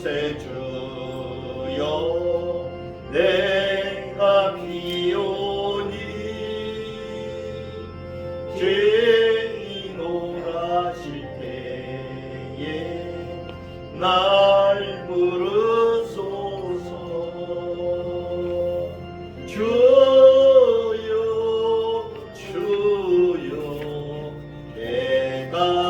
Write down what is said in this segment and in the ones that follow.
곳에 주여 내가 비오니 죄인 오라실 때에 날 부르소서. 주여 주여 내가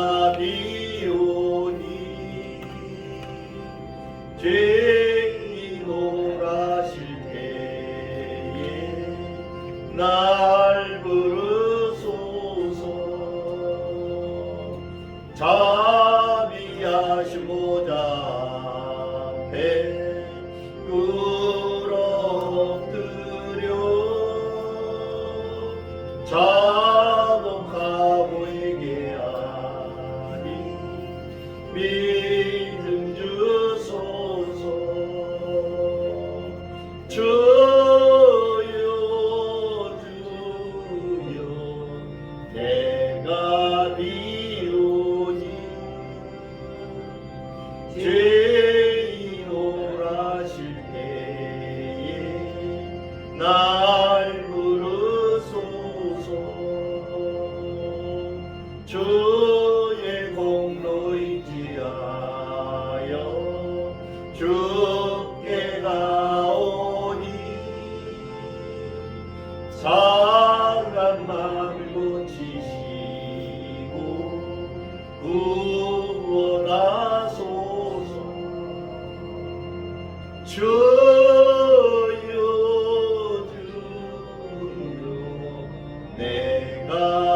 날 부르소서. 주의 공로 인지하여 주께 가오니. 사람 마음을 고치시고 구원하소서. Uh,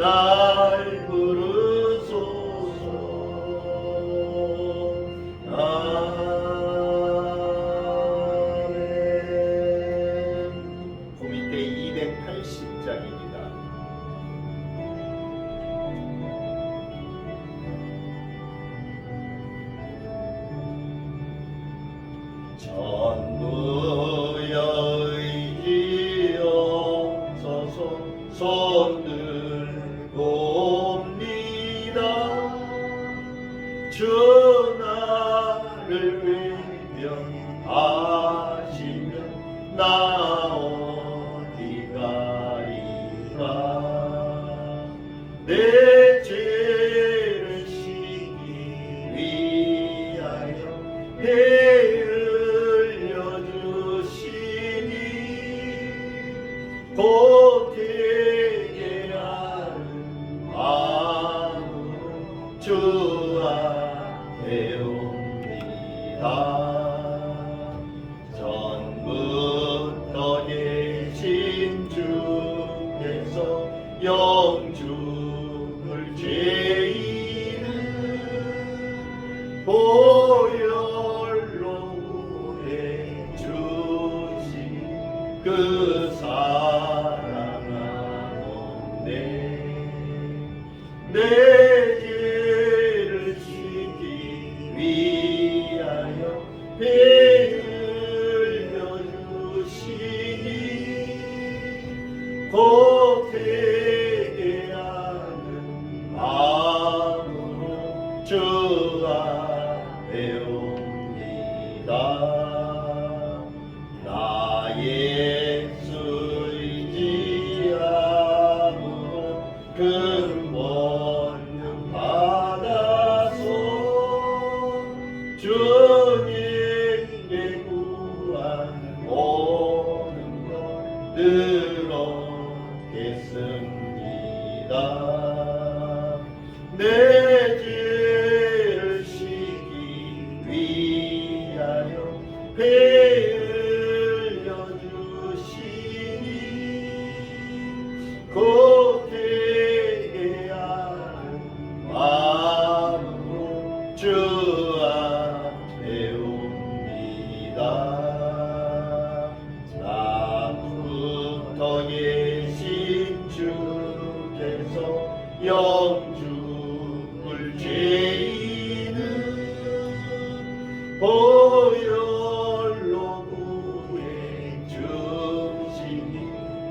নাই গুরু। 주 나를 위명하시면 나 어디가 리라 내 죄를 시기 위하여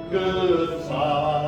good Father.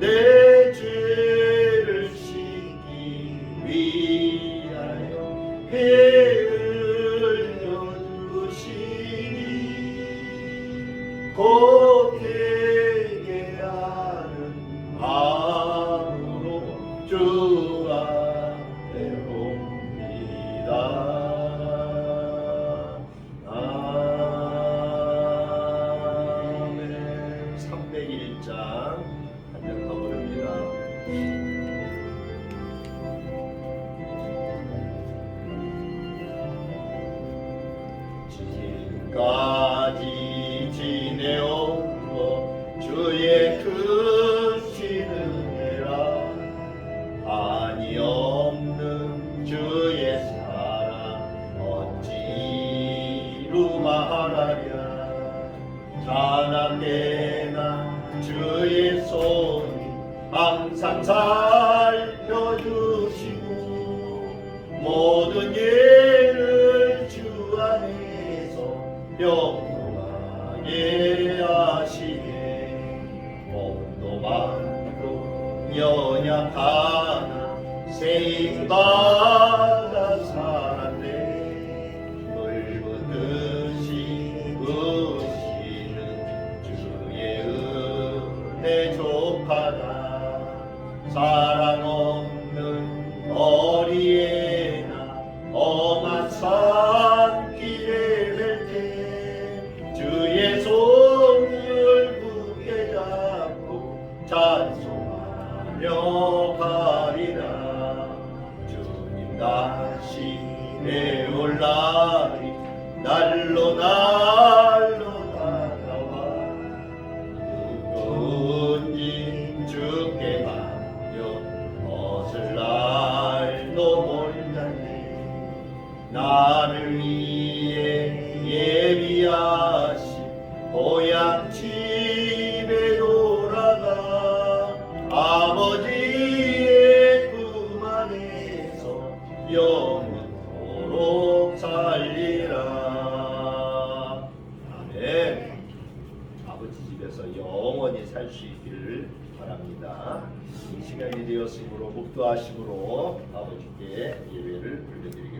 내 죄를 씻기 위하여 피 흘려 주시니 곧 되게 하는 마음으로 주 나깨나 주의 손이 항상 살펴주시고 모든 예를 주 안에서 영원하게 하시네. 몸도 많고 연약하나 세임받 사랑 없는 어리에나 엄한 산길에 뵐때 주의 손을 굳게 잡고 찬송하며 가리라. 주님 다시 내 나를 위해 예비하신 고향 집에 돌아가 아버지의 품 안에서 영원토록 살리라. 아멘. 아버지 집에서 영원히 살 수. 이 시간이 되었으므로 목도하심으로 아버지께 예배를 올려드리겠습니다.